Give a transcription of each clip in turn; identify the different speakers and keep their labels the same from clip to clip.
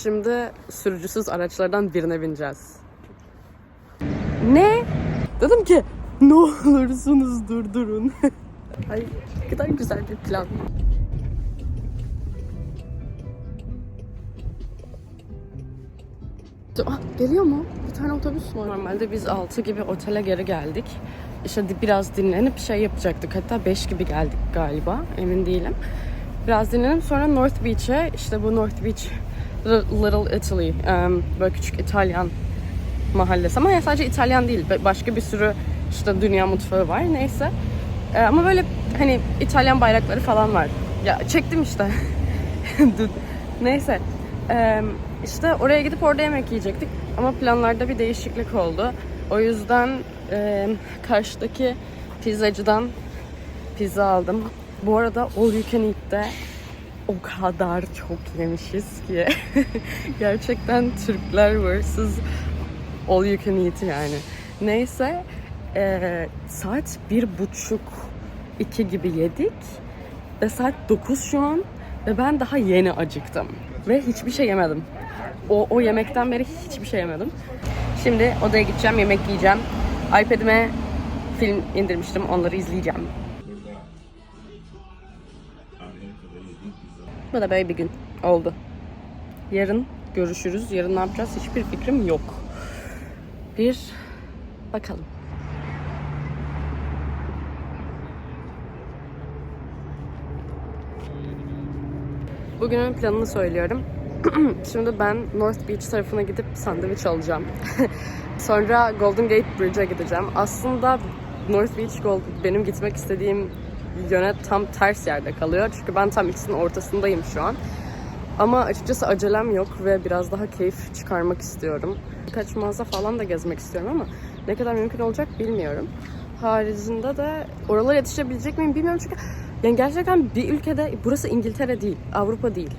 Speaker 1: Şimdi sürücüsüz araçlardan birine bineceğiz. Ne? Dedim ki ne olursunuz durdurun. Ay ne kadar güzel bir plan. Ah, geliyor mu? Bir tane otobüs var. Normalde biz 6 gibi otele geri geldik. İşte biraz dinlenip şey yapacaktık. Hatta 5 gibi geldik galiba. Emin değilim. Biraz dinlenip sonra North Beach'e işte bu North Beach Little Italy em, böyle küçük İtalyan mahallesi. Ama ya sadece İtalyan değil ba- başka bir sürü işte dünya mutfağı var neyse. Ee, ama böyle hani İtalyan bayrakları falan var. Ya çektim işte. Neyse. Ee, işte oraya gidip orada yemek yiyecektik ama planlarda bir değişiklik oldu. O yüzden e, karşıdaki pizzacıdan pizza aldım. Bu arada All You Can Eat'te o kadar çok yemişiz ki gerçekten Türkler vs all you can eat yani. Neyse eee, saat bir buçuk iki gibi yedik ve saat 9 şu an ve ben daha yeni acıktım ve hiçbir şey yemedim. O, o yemekten beri hiçbir şey yemedim. Şimdi odaya gideceğim, yemek yiyeceğim. iPad'ime film indirmiştim, onları izleyeceğim. Bu da böyle bir gün oldu. Yarın görüşürüz. Yarın ne yapacağız hiçbir fikrim yok. Bir bakalım. Bugünün planını söylüyorum. Şimdi ben North Beach tarafına gidip sandviç alacağım. Sonra Golden Gate Bridge'e gideceğim. Aslında North Beach Gold benim gitmek istediğim yöne tam ters yerde kalıyor. Çünkü ben tam ikisinin ortasındayım şu an. Ama açıkçası acelem yok ve biraz daha keyif çıkarmak istiyorum. Birkaç mağaza falan da gezmek istiyorum ama ne kadar mümkün olacak bilmiyorum. Haricinde de oralara yetişebilecek miyim bilmiyorum çünkü yani gerçekten bir ülkede burası İngiltere değil, Avrupa değil.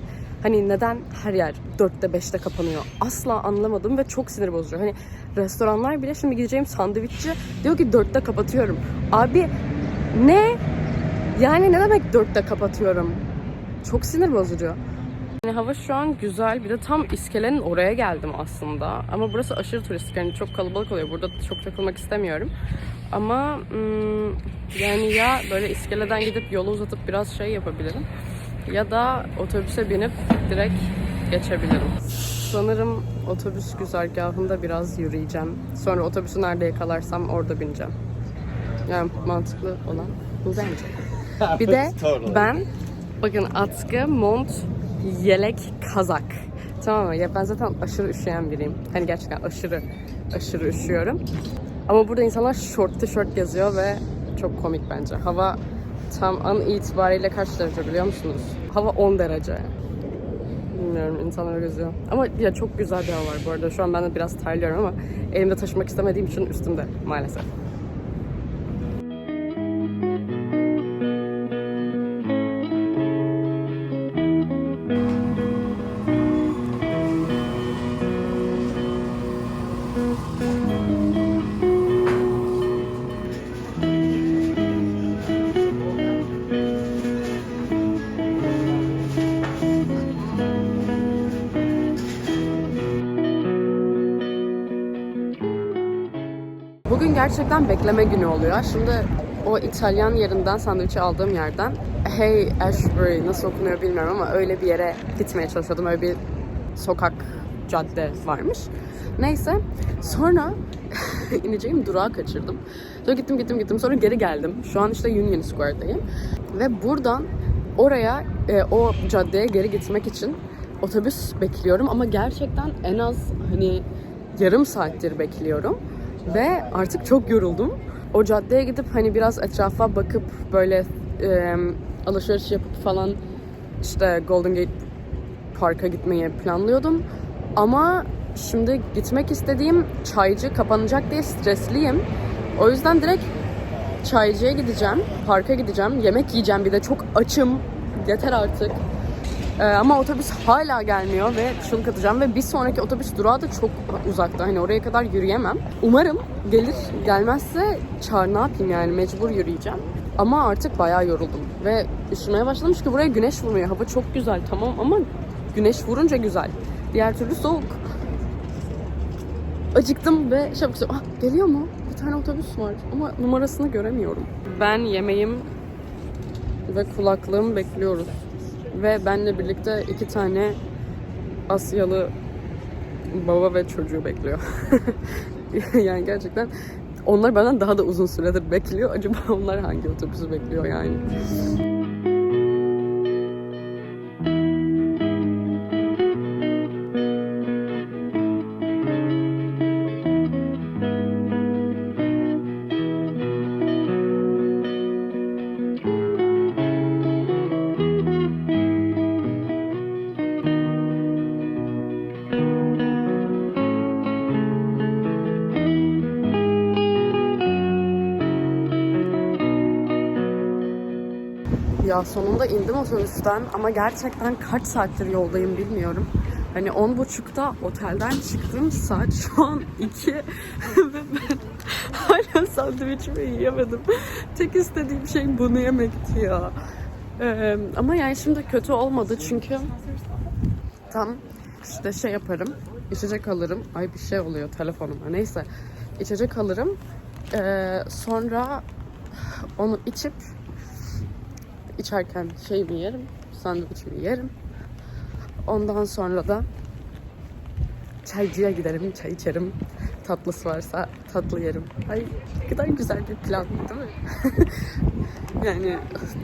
Speaker 1: Hani neden her yer 4'te 5'te kapanıyor? Asla anlamadım ve çok sinir bozucu. Hani restoranlar bile şimdi gideceğim sandviççi diyor ki 4'te kapatıyorum. Abi ne? Yani ne demek 4'te kapatıyorum? Çok sinir bozucu. Yani hava şu an güzel. Bir de tam iskelenin oraya geldim aslında. Ama burası aşırı turistik. Yani çok kalabalık oluyor. Burada çok takılmak istemiyorum. Ama hmm, yani ya böyle iskeleden gidip yolu uzatıp biraz şey yapabilirim. Ya da otobüse binip direkt geçebilirim. Sanırım otobüs güzergahında biraz yürüyeceğim. Sonra otobüsü nerede yakalarsam orada bineceğim. Yani mantıklı olan bu bence. Bir de ben bakın atkı, mont, yelek, kazak. Tamam mı? Ya ben zaten aşırı üşüyen biriyim. Hani gerçekten aşırı aşırı üşüyorum. Ama burada insanlar short tişört geziyor ve çok komik bence. Hava tam an itibariyle kaç derece biliyor musunuz? Hava 10 derece. Bilmiyorum insanlar geziyor. Ama ya çok güzel bir hava var bu arada. Şu an ben de biraz terliyorum ama elimde taşımak istemediğim için üstümde maalesef. Gerçekten bekleme günü oluyor. Şimdi o İtalyan yerinden sandviçi aldığım yerden Hey Ashbury nasıl okunuyor bilmiyorum ama öyle bir yere gitmeye çalışıyordum. Öyle bir sokak, cadde varmış. Neyse sonra ineceğim durağı kaçırdım. Sonra gittim gittim gittim sonra geri geldim. Şu an işte Union Square'dayım. Ve buradan oraya e, o caddeye geri gitmek için otobüs bekliyorum ama gerçekten en az hani yarım saattir bekliyorum ve artık çok yoruldum. O caddeye gidip hani biraz etrafa bakıp böyle e, alışveriş yapıp falan işte Golden Gate Park'a gitmeyi planlıyordum. Ama şimdi gitmek istediğim çaycı kapanacak diye stresliyim. O yüzden direkt çaycıya gideceğim, parka gideceğim, yemek yiyeceğim bir de çok açım. Yeter artık. Ee, ama otobüs hala gelmiyor ve çığlık atacağım ve bir sonraki otobüs durağı da çok uzakta. Hani oraya kadar yürüyemem. Umarım gelir. Gelmezse çağır ne yapayım yani mecbur yürüyeceğim. Ama artık bayağı yoruldum ve üşümeye başladım çünkü buraya güneş vurmuyor. Hava çok güzel tamam ama güneş vurunca güzel. Diğer türlü soğuk. Acıktım ve yapacağım. Ah, geliyor mu? Bir tane otobüs var ama numarasını göremiyorum. Ben yemeğim ve kulaklığım bekliyoruz. Ve benle birlikte iki tane Asyalı baba ve çocuğu bekliyor. yani gerçekten onlar benden daha da uzun süredir bekliyor. Acaba onlar hangi otobüsü bekliyor yani? Sonunda indim otobüsten ama gerçekten kaç saattir yoldayım bilmiyorum. Hani on buçukta otelden çıktım saat şu an iki ve ben hala sandviçimi yiyemedim. Tek istediğim şey bunu yemekti ya. Ee, ama yani şimdi kötü olmadı çünkü tam işte şey yaparım, içecek alırım. Ay bir şey oluyor telefonuma neyse. içecek alırım. Ee, sonra onu içip içerken şeyimi yerim, sandviçimi yerim. Ondan sonra da çaycıya giderim, çay içerim. Tatlısı varsa tatlı yerim. Ay ne kadar güzel bir plan değil mi? yani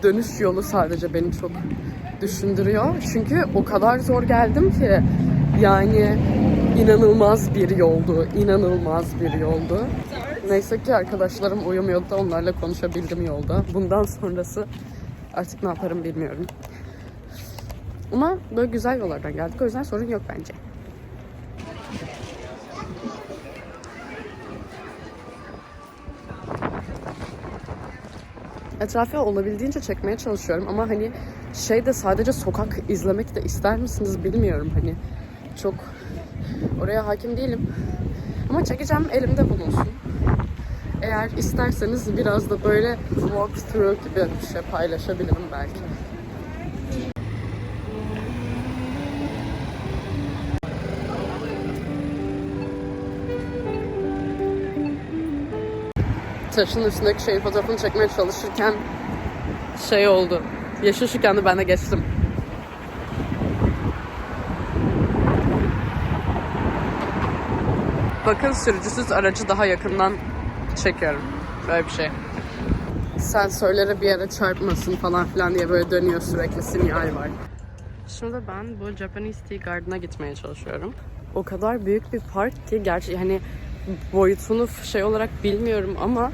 Speaker 1: dönüş yolu sadece beni çok düşündürüyor. Çünkü o kadar zor geldim ki yani inanılmaz bir yoldu. inanılmaz bir yoldu. Neyse ki arkadaşlarım uyumuyordu da onlarla konuşabildim yolda. Bundan sonrası Artık ne yaparım bilmiyorum. Ama böyle güzel yollardan geldik. O yüzden sorun yok bence. Etrafı olabildiğince çekmeye çalışıyorum ama hani şey de sadece sokak izlemek de ister misiniz bilmiyorum hani çok oraya hakim değilim ama çekeceğim elimde bulunsun. Eğer isterseniz biraz da böyle walk through gibi bir şey paylaşabilirim belki. Taşın üstündeki şeyin fotoğrafını çekmeye çalışırken şey oldu. Yeşil ışık yandı ben de geçtim. Bakın sürücüsüz aracı daha yakından çekiyorum. Böyle bir şey. Sensörleri bir yere çarpmasın falan filan diye böyle dönüyor sürekli sinyal var. Şimdi ben bu Japanese Tea Garden'a gitmeye çalışıyorum. O kadar büyük bir park ki gerçi hani boyutunu şey olarak bilmiyorum ama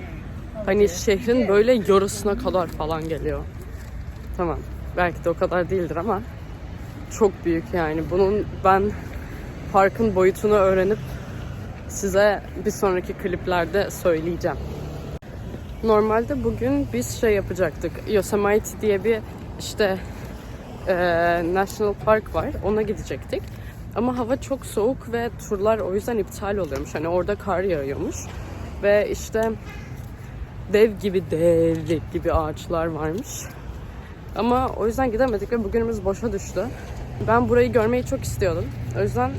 Speaker 1: hani şehrin böyle yarısına kadar falan geliyor. Tamam. Belki de o kadar değildir ama çok büyük yani. Bunun ben parkın boyutunu öğrenip size bir sonraki kliplerde söyleyeceğim. Normalde bugün biz şey yapacaktık. Yosemite diye bir işte e, National Park var. Ona gidecektik. Ama hava çok soğuk ve turlar o yüzden iptal oluyormuş. Hani orada kar yağıyormuş. Ve işte dev gibi dev gibi ağaçlar varmış. Ama o yüzden gidemedik ve bugünümüz boşa düştü. Ben burayı görmeyi çok istiyordum. O yüzden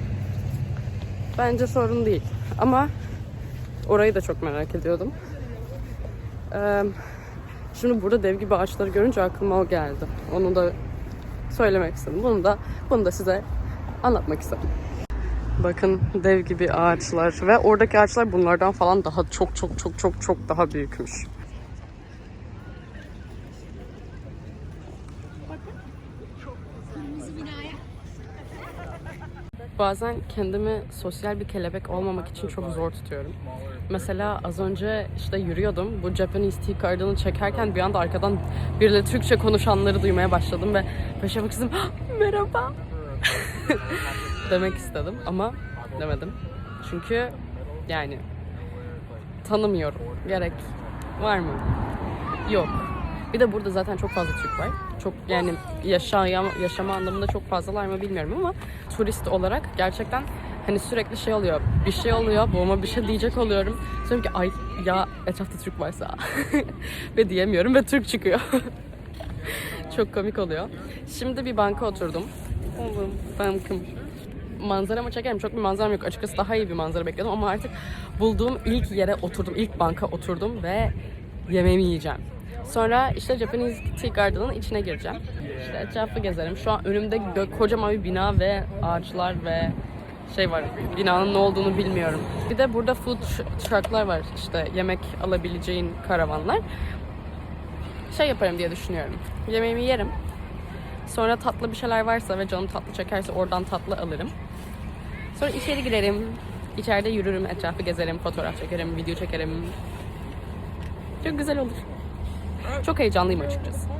Speaker 1: bence sorun değil. Ama orayı da çok merak ediyordum. Ee, şimdi burada dev gibi ağaçları görünce aklıma o geldi. Onu da söylemek istedim. Bunu da bunu da size anlatmak istedim. Bakın dev gibi ağaçlar ve oradaki ağaçlar bunlardan falan daha çok çok çok çok çok daha büyükmüş. Bazen kendimi sosyal bir kelebek olmamak için çok zor tutuyorum. Mesela az önce işte yürüyordum. Bu Japanese Tea Garden'ı çekerken bir anda arkadan biriyle Türkçe konuşanları duymaya başladım ve istedim. "Ah, Merhaba. Demek istedim ama demedim. Çünkü yani tanımıyorum. Gerek var mı? Yok. Bir de burada zaten çok fazla Türk var. Çok yani yaşama, yaşama anlamında çok fazlalar mı bilmiyorum ama turist olarak gerçekten hani sürekli şey oluyor. Bir şey oluyor. Boğuma bir şey diyecek oluyorum. Sonra ki ay ya etrafta Türk varsa ve diyemiyorum ve Türk çıkıyor. çok komik oluyor. Şimdi bir banka oturdum. Oğlum bankım. manzaramı çekerim. Çok bir manzaram yok. Açıkçası daha iyi bir manzara bekliyordum ama artık bulduğum ilk yere oturdum. ilk banka oturdum ve yemeğimi yiyeceğim. Sonra işte Japanese Tea Garden'ın içine gireceğim. İşte etrafı gezerim. Şu an önümde kocaman bir bina ve ağaçlar ve şey var. Binanın ne olduğunu bilmiyorum. Bir de burada food trucklar var. İşte yemek alabileceğin karavanlar. Şey yaparım diye düşünüyorum. Yemeğimi yerim. Sonra tatlı bir şeyler varsa ve canım tatlı çekerse oradan tatlı alırım. Sonra içeri girerim. İçeride yürürüm, etrafı gezerim, fotoğraf çekerim, video çekerim. Çok güzel olur. Çok heyecanlıyım açıkçası.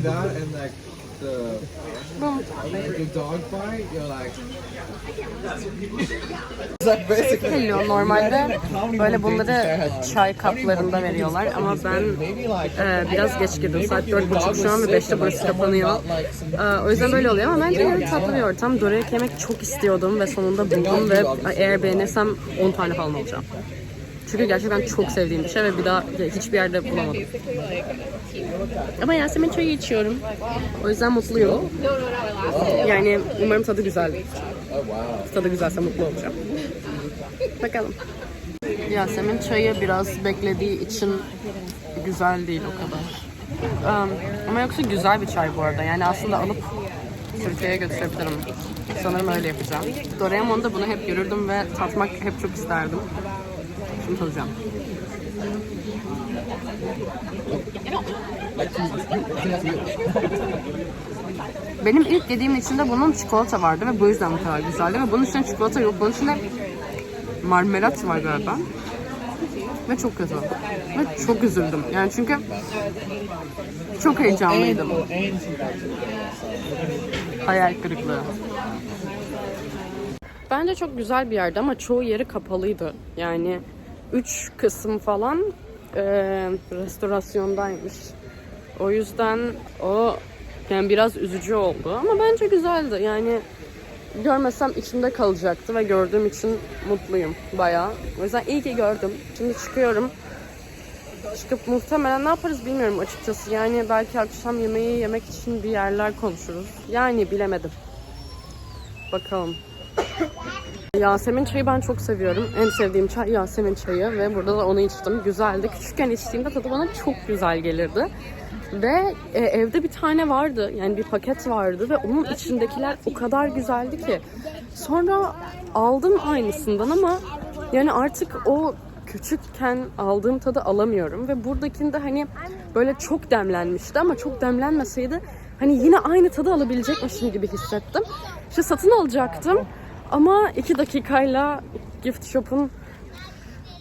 Speaker 2: Between that and like the the dog bite, you're like it's like basically
Speaker 1: Hello, normalde böyle bunları çay kaplarında veriyorlar ama ben e, biraz geç girdim. Saat dört buçuk şu an ve beşte burası kapanıyor. E, o yüzden böyle oluyor ama bence böyle tatlı bir ortam. Dorayaki yemek çok istiyordum ve sonunda buldum ve eğer beğenirsem 10 tane falan alacağım. Çünkü gerçekten çok sevdiğim bir şey ve bir daha hiçbir yerde bulamadım. Ama Yasemin çayı içiyorum. O yüzden mutluyum. Yani umarım tadı güzel. Tadı güzelse mutlu olacağım. Bakalım. Yasemin çayı biraz beklediği için güzel değil o kadar. Um, ama yoksa güzel bir çay bu arada. Yani aslında alıp Türkiye'ye götürebilirim. Sanırım öyle yapacağım. Doraemon'da bunu hep görürdüm ve tatmak hep çok isterdim. Şimdi tadacağım. Benim ilk yediğim içinde bunun çikolata vardı ve bu yüzden bu kadar güzeldi. Ve bunun içinde çikolata yok. Bunun içinde marmelat var galiba. Ve çok kötü. Ve çok üzüldüm. Yani çünkü çok heyecanlıydım. Hayal kırıklığı. Bence çok güzel bir yerdi ama çoğu yeri kapalıydı. Yani üç kısım falan e, restorasyondaymış. O yüzden o yani biraz üzücü oldu ama bence güzeldi. Yani görmesem içimde kalacaktı ve gördüğüm için mutluyum bayağı. O yüzden iyi ki gördüm. Şimdi çıkıyorum. Çıkıp muhtemelen ne yaparız bilmiyorum açıkçası. Yani belki akşam yemeği yemek için bir yerler konuşuruz. Yani bilemedim. Bakalım. Yasemin çayı ben çok seviyorum. En sevdiğim çay Yasemin çayı ve burada da onu içtim. Güzeldi. Küçükken içtiğimde tadı bana çok güzel gelirdi. Ve e, evde bir tane vardı. Yani bir paket vardı ve onun içindekiler o kadar güzeldi ki. Sonra aldım aynısından ama yani artık o küçükken aldığım tadı alamıyorum ve buradakinde hani böyle çok demlenmişti ama çok demlenmeseydi hani yine aynı tadı alabilecekmişim gibi hissettim. İşte satın alacaktım ama iki dakikayla gift shop'un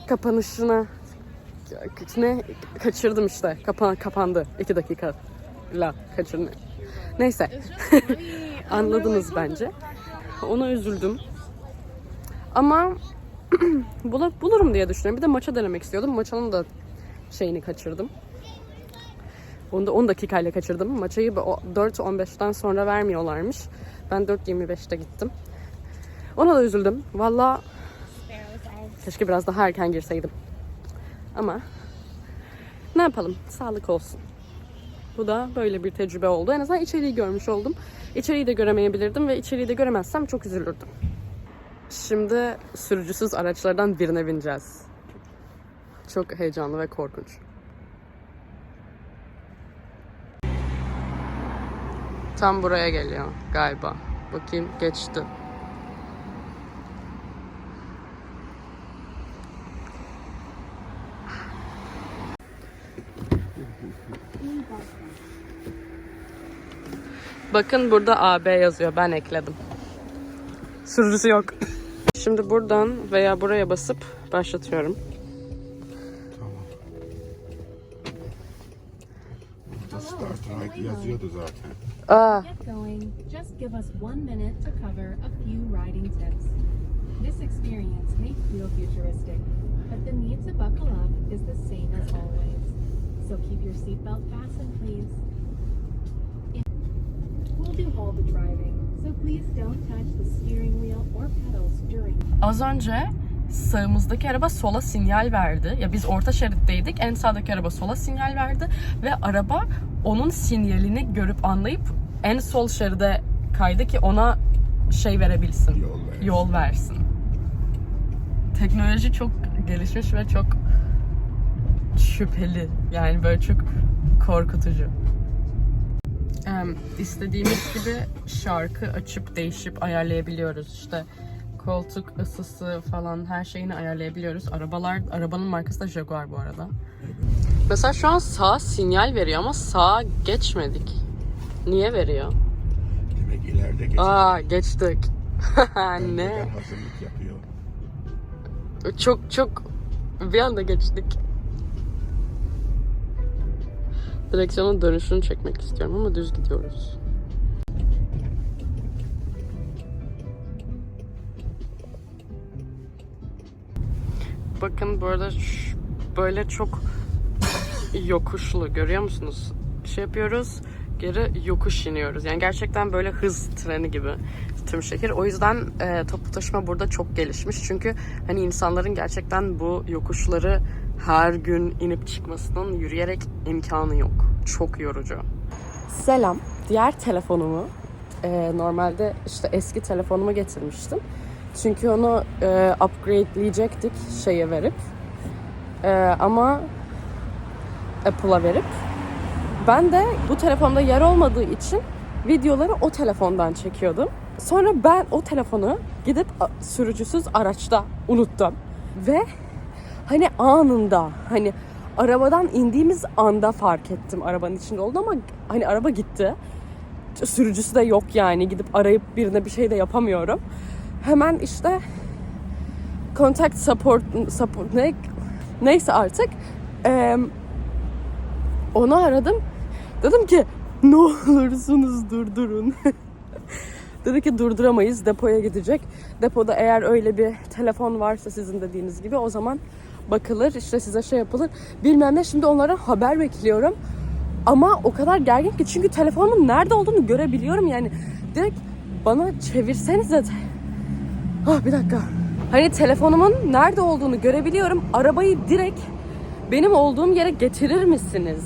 Speaker 1: kapanışına ne kaçırdım işte. Kapan kapandı iki dakikayla kaçırdım. Neyse. Anladınız bence. Ona üzüldüm. Ama bula- bulurum diye düşünüyorum. Bir de maça denemek istiyordum. Maçanın da şeyini kaçırdım. Onu da 10 dakikayla kaçırdım. Maçayı o 4.15'ten sonra vermiyorlarmış. Ben 4.25'te gittim. Ona da üzüldüm. Valla keşke biraz daha erken girseydim. Ama ne yapalım? Sağlık olsun. Bu da böyle bir tecrübe oldu. En azından içeriği görmüş oldum. İçeriği de göremeyebilirdim ve içeriği de göremezsem çok üzülürdüm. Şimdi sürücüsüz araçlardan birine bineceğiz. Çok heyecanlı ve korkunç. Tam buraya geliyor galiba. Bakayım geçti. Bakın burada AB yazıyor. Ben ekledim. Sürücüsü yok. Şimdi buradan veya buraya basıp başlatıyorum.
Speaker 3: Burada Start Right yazıyordu zaten.
Speaker 1: Aa,
Speaker 4: Get going. Just give us one minute to cover a few riding tips. This experience may feel futuristic, but the need to buckle up is the same as always. So keep your seatbelt fastened, please. We'll do all the driving, so please don't touch the steering wheel or pedals during
Speaker 1: az önce sağımızdaki araba sola sinyal verdi. Ya biz orta şeritteydik. En sağdaki araba sola sinyal verdi ve araba onun sinyalini görüp anlayıp en sol şeride kaydı ki ona şey verebilsin.
Speaker 3: Yol versin.
Speaker 1: Yol versin. Teknoloji çok gelişmiş ve çok şüpheli. Yani böyle çok korkutucu. İstediğimiz gibi şarkı açıp değişip ayarlayabiliyoruz. İşte koltuk ısısı falan her şeyini ayarlayabiliyoruz. Arabalar arabanın markası da Jaguar bu arada. Mesela şu an sağ sinyal veriyor ama sağa geçmedik. Niye veriyor?
Speaker 3: Demek ileride geçecek.
Speaker 1: Aa geçtik. Ne?
Speaker 3: hazırlık yapıyor.
Speaker 1: Çok çok bir anda geçtik. Direksiyonun dönüşünü çekmek istiyorum ama düz gidiyoruz. Bakın bu arada böyle çok yokuşlu görüyor musunuz? Şey yapıyoruz geri yokuş iniyoruz. Yani gerçekten böyle hız treni gibi tüm şehir. O yüzden e, toplu taşıma burada çok gelişmiş. Çünkü hani insanların gerçekten bu yokuşları her gün inip çıkmasının yürüyerek imkanı yok. Çok yorucu. Selam. Diğer telefonumu e, normalde işte eski telefonumu getirmiştim. Çünkü onu e, upgradeleyecektik şeye verip. E, ama Apple'a verip. Ben de bu telefonda yer olmadığı için videoları o telefondan çekiyordum. Sonra ben o telefonu gidip sürücüsüz araçta unuttum. Ve hani anında hani arabadan indiğimiz anda fark ettim arabanın içinde oldu ama hani araba gitti. Sürücüsü de yok yani gidip arayıp birine bir şey de yapamıyorum. Hemen işte contact support, support ne, neyse artık em, onu aradım. Dedim ki ne olursunuz durdurun. Dedi ki durduramayız depoya gidecek. Depoda eğer öyle bir telefon varsa sizin dediğiniz gibi o zaman bakılır işte size şey yapılır. Bilmem ne şimdi onlara haber bekliyorum. Ama o kadar gergin ki çünkü telefonumun nerede olduğunu görebiliyorum yani. Direkt bana çevirsenize. Ah bir dakika. Hani telefonumun nerede olduğunu görebiliyorum. Arabayı direkt benim olduğum yere getirir misiniz?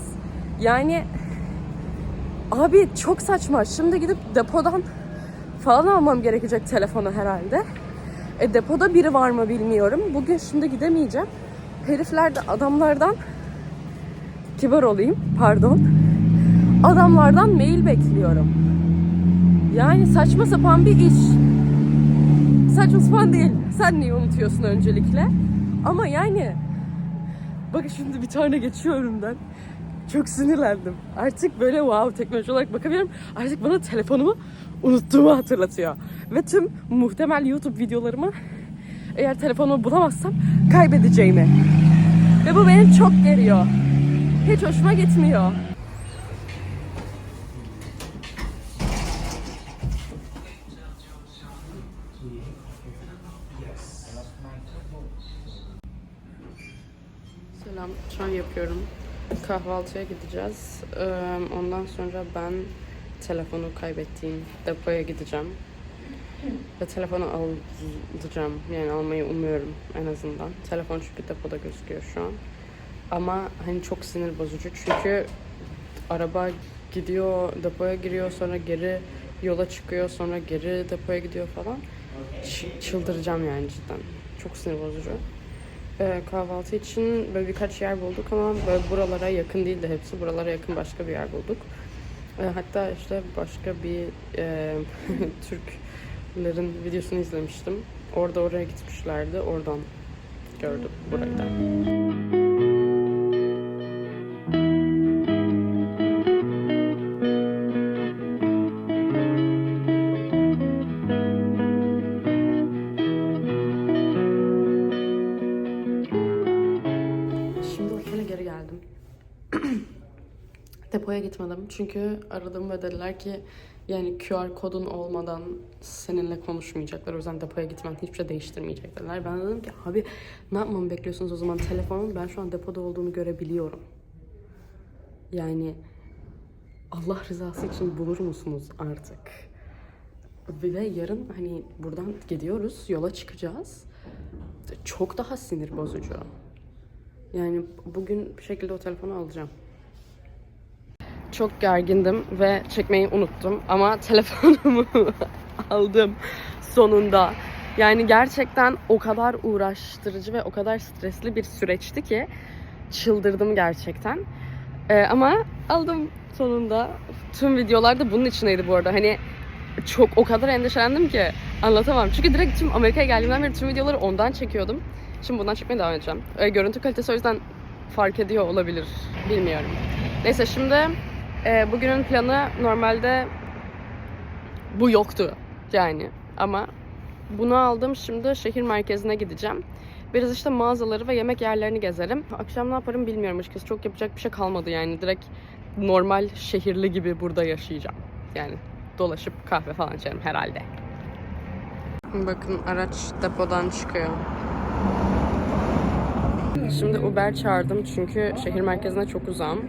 Speaker 1: Yani abi çok saçma. Şimdi gidip depodan falan almam gerekecek telefonu herhalde. E depoda biri var mı bilmiyorum. Bugün şimdi gidemeyeceğim. Herifler de adamlardan kibar olayım pardon. Adamlardan mail bekliyorum. Yani saçma sapan bir iş. Saçma sapan değil. Sen niye unutuyorsun öncelikle? Ama yani Bakın şimdi bir tane geçiyor önümden. Çok sinirlendim. Artık böyle wow teknoloji olarak bakabiliyorum. Artık bana telefonumu unuttuğumu hatırlatıyor. Ve tüm muhtemel YouTube videolarımı eğer telefonumu bulamazsam kaybedeceğimi. Ve bu beni çok geriyor. Hiç hoşuma gitmiyor. Selam, çay yapıyorum. Kahvaltıya gideceğiz. Ondan sonra ben telefonu kaybettiğim depoya gideceğim. Ve telefonu alacağım. Yani almayı umuyorum en azından. Telefon çünkü depoda gözüküyor şu an. Ama hani çok sinir bozucu çünkü araba gidiyor, depoya giriyor, sonra geri yola çıkıyor, sonra geri depoya gidiyor falan. ç- çıldıracağım yani cidden. Çok sinir bozucu. Ee, kahvaltı için böyle birkaç yer bulduk ama böyle buralara yakın değildi hepsi. Buralara yakın başka bir yer bulduk. Ee, hatta işte başka bir e, Türklerin videosunu izlemiştim. Orada oraya gitmişlerdi. Oradan gördüm burayı da. Depoya gitmedim çünkü aradım ve dediler ki yani QR kodun olmadan seninle konuşmayacaklar. O yüzden depoya gitmen hiçbir şey değiştirmeyecek dediler. Ben de dedim ki abi ne yapmamı bekliyorsunuz o zaman telefonun ben şu an depoda olduğunu görebiliyorum. Yani Allah rızası için bulur musunuz artık? De yarın hani buradan gidiyoruz, yola çıkacağız. Çok daha sinir bozucu. Yani bugün bir şekilde o telefonu alacağım. Çok gergindim ve çekmeyi unuttum ama telefonumu aldım sonunda. Yani gerçekten o kadar uğraştırıcı ve o kadar stresli bir süreçti ki çıldırdım gerçekten. Ee, ama aldım sonunda. Tüm videolar da bunun içindeydi bu arada. Hani çok o kadar endişelendim ki anlatamam. Çünkü direkt tüm Amerika'ya geldiğimden beri tüm videoları ondan çekiyordum. Şimdi bundan çekmeye devam edeceğim. Ee, görüntü kalitesi o yüzden fark ediyor olabilir. Bilmiyorum. Neyse şimdi e, bugünün planı normalde bu yoktu yani. Ama bunu aldım şimdi şehir merkezine gideceğim. Biraz işte mağazaları ve yemek yerlerini gezerim. Akşam ne yaparım bilmiyorum açıkçası. Çok yapacak bir şey kalmadı yani. Direkt normal şehirli gibi burada yaşayacağım. Yani dolaşıp kahve falan içerim herhalde. Bakın araç depodan çıkıyor. Şimdi Uber çağırdım çünkü şehir merkezine çok uzağım.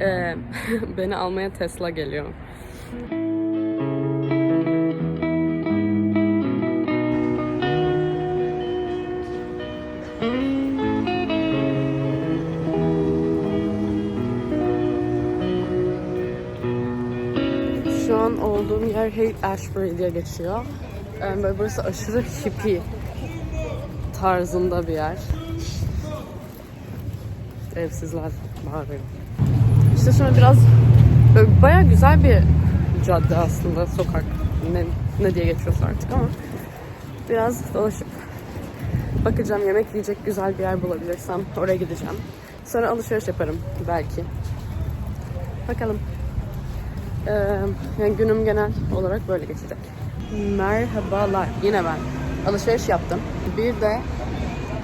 Speaker 1: Ee, beni almaya Tesla geliyor. Şu an olduğum yer Haight Ashbury diye geçiyor. Böyle burası aşırı hippie tarzında bir yer. Evsizler bağırıyor. İşte sonra biraz bayağı güzel bir cadde aslında sokak ne, ne diye geçiyorsa artık ama biraz dolaşıp bakacağım yemek yiyecek güzel bir yer bulabilirsem oraya gideceğim. Sonra alışveriş yaparım belki. Bakalım. Ee, yani günüm genel olarak böyle geçecek. Merhabalar. Yine ben. Alışveriş yaptım. Bir de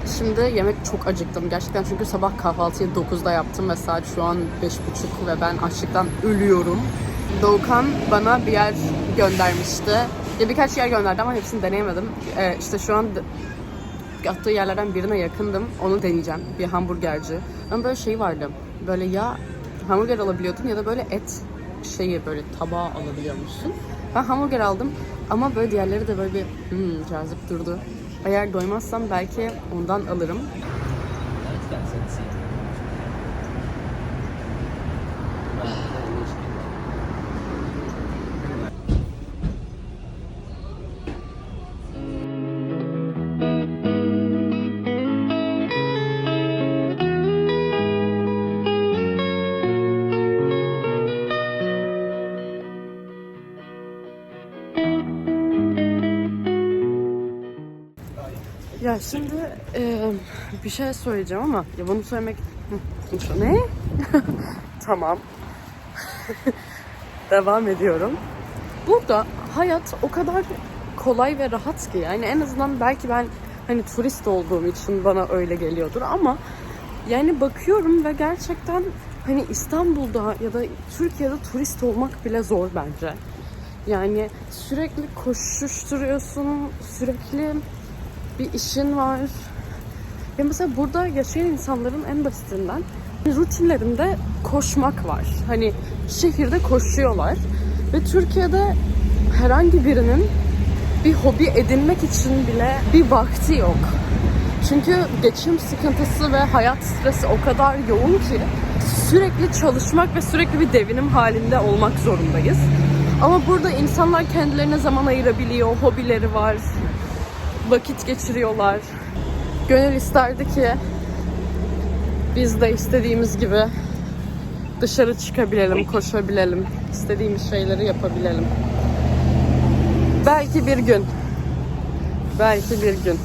Speaker 1: şimdi yemek çok acıktım. Gerçekten çünkü sabah kahvaltıyı 9'da yaptım ve saat şu an 5.30 ve ben açlıktan ölüyorum. Doğukan bana bir yer göndermişti. Ya birkaç yer gönderdi ama hepsini deneyemedim. Ee, işte şu an attığı yerlerden birine yakındım. Onu deneyeceğim. Bir hamburgerci. Ama böyle şey vardı. Böyle ya hamburger alabiliyordun ya da böyle et şeyi böyle tabağa alabiliyormuşsun. Ben hamburger aldım ama böyle diğerleri de böyle bir hmm, cazip durdu. Eğer doymazsam belki ondan alırım. Ya şimdi e, bir şey söyleyeceğim ama ya bunu söylemek ne? tamam. Devam ediyorum. Burada hayat o kadar kolay ve rahat ki yani en azından belki ben hani turist olduğum için bana öyle geliyordur ama yani bakıyorum ve gerçekten hani İstanbul'da ya da Türkiye'de turist olmak bile zor bence. Yani sürekli koşuşturuyorsun, sürekli bir işin var. Ya mesela burada yaşayan insanların en basitinden rutinlerinde koşmak var. Hani şehirde koşuyorlar ve Türkiye'de herhangi birinin bir hobi edinmek için bile bir vakti yok. Çünkü geçim sıkıntısı ve hayat stresi o kadar yoğun ki sürekli çalışmak ve sürekli bir devinim halinde olmak zorundayız. Ama burada insanlar kendilerine zaman ayırabiliyor, hobileri var. Vakit geçiriyorlar. Gönül isterdi ki biz de istediğimiz gibi dışarı çıkabilelim, koşabilelim, istediğimiz şeyleri yapabilelim. Belki bir gün. Belki bir gün.